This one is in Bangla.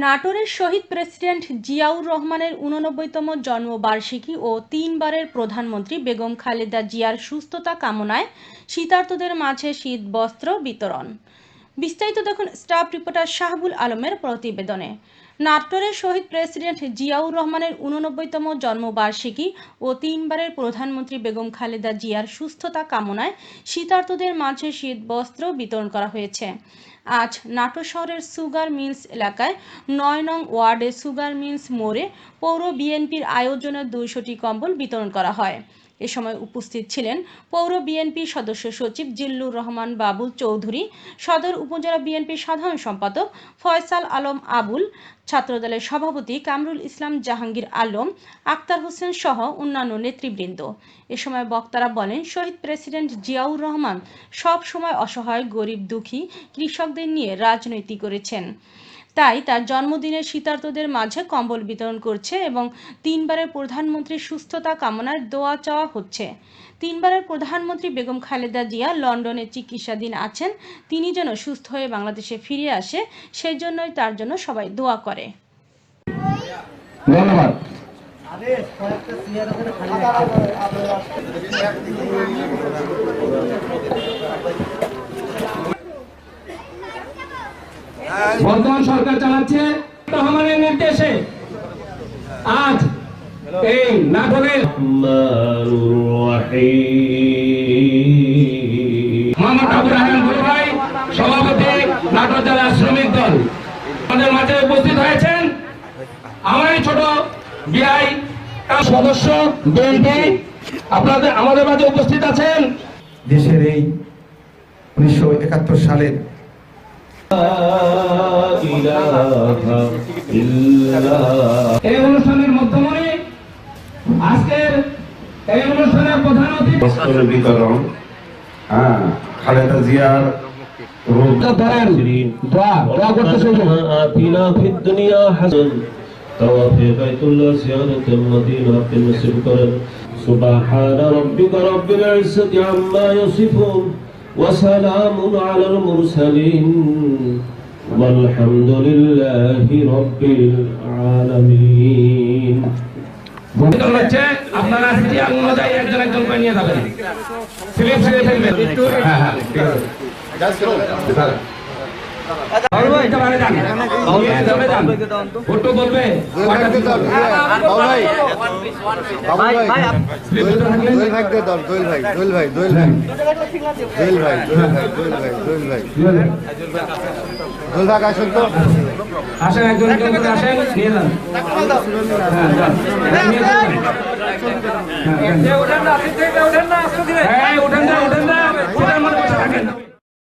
নাটোরের শহীদ প্রেসিডেন্ট জিয়াউর রহমানের উননব্বইতম জন্মবার্ষিকী ও তিনবারের প্রধানমন্ত্রী বেগম খালেদা জিয়ার সুস্থতা কামনায় শীতার্তদের মাঝে শীত বস্ত্র বিতরণ। বিস্তারিত দেখুন স্টাফ রিপোর্টার শাহবুল আলমের প্রতিবেদনে। নাটোরের শহীদ প্রেসিডেন্ট জিয়াউর রহমানের উননব্বইতম জন্মবার্ষিকী ও তিনবারের প্রধানমন্ত্রী বেগম খালেদা জিয়ার সুস্থতা কামনায় শীতার্তদের মাঝে শীত বস্ত্র বিতরণ করা হয়েছে। আজ নাটোর শহরের সুগার মিলস এলাকায় নয় নং ওয়ার্ডে সুগার মিলস মোড়ে পৌর বিএনপির আয়োজনে দুইশোটি কম্বল বিতরণ করা হয়। এ সময় উপস্থিত ছিলেন পৌর বিএনপি সদস্য সচিব জিল্লুর রহমান বাবুল চৌধুরী, সদর উপজেলা বিএনপির সাধারণ সম্পাদক ফয়সাল আলম আবুল ছাত্রদলের সভাপতি কামরুল ইসলাম জাহাঙ্গীর আলম, আক্তার হোসেন সহ অন্যান্য নেতৃবৃন্দ। এ সময় বক্তারা বলেন, শহীদ প্রেসিডেন্ট জিয়াউর রহমান সব সময় অসহায়, গরিব, দুঃখী কৃষকদের নিয়ে রাজনীতি করেছেন। তাই তার জন্মদিনে শীতার্তদের মাঝে কম্বল বিতরণ করছে এবং তিনবারের প্রধানমন্ত্রীর সুস্থতা কামনার দোয়া চাওয়া হচ্ছে। তিনবারের প্রধানমন্ত্রী বেগম খালেদা জিয়া লন্ডনে চিকিৎসাধীন আছেন। তিনি যেন সুস্থ হয়ে বাংলাদেশে ফিরে আসে সেই জন্যই তার জন্য সবাই দোয়া করে। ধন্যবাদ। সরকার চালাচ্ছে রহমানের নির্দেশে। আজ এই নাটকের আমাদের মাঝে উপস্থিত হয়েছেন আমার ছোট সদস্য আপনাদের, আমাদের মাঝে উপস্থিত আছেন। দেশের এই উনিশশো সালের এই অনুষ্ঠানের মধ্যমণি আজকের এই অনুষ্ঠানের প্রধান অতিথি বস্ত্র বিতরণ হ্যাঁ খালেদা জিয়ার রোগ ধরেন দোয়া দোয়া করতে শুরু ربنا آتنا في الدنيا حسنة توافي بيت الله زيارة المدينة في المسجد كرم سبحان ربك رب العزة عما يصفون وسلام على المرسلين والحمد لله رب العالمين ভূমিকা হচ্ছে আপনারা সিরিয়াল অনুযায়ী একজন একজন করে নিয়ে যাবেন স্লিপ ছেড়ে ফেলবেন হ্যাঁ হ্যাঁ আসুন তো আসেন একজন আসেন নিয়ে যান। হ্যাঁ যান।